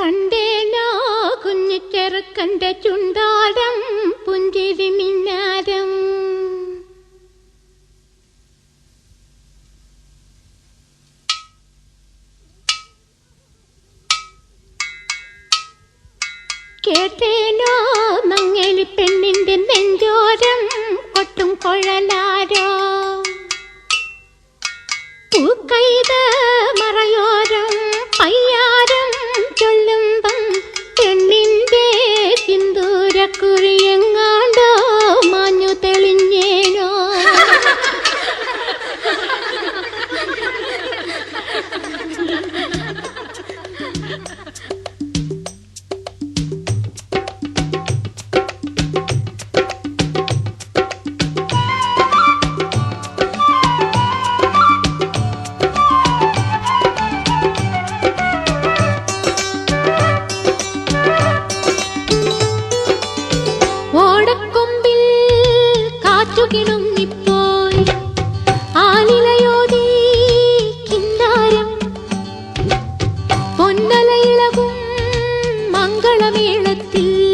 കണ്ടേ നാ കുഞ്ഞിച്ചെറുക്കന്റെ ചുണ്ടാടം പുഞ്ചിരി മിന്നാരം. കേട്ടേനോ പാടുകിടും ഇപ്പോൾ. ആലിലയോതി കിന്നാരം. പൊന്നലയിളകും മംഗളമേളത്തിൽ.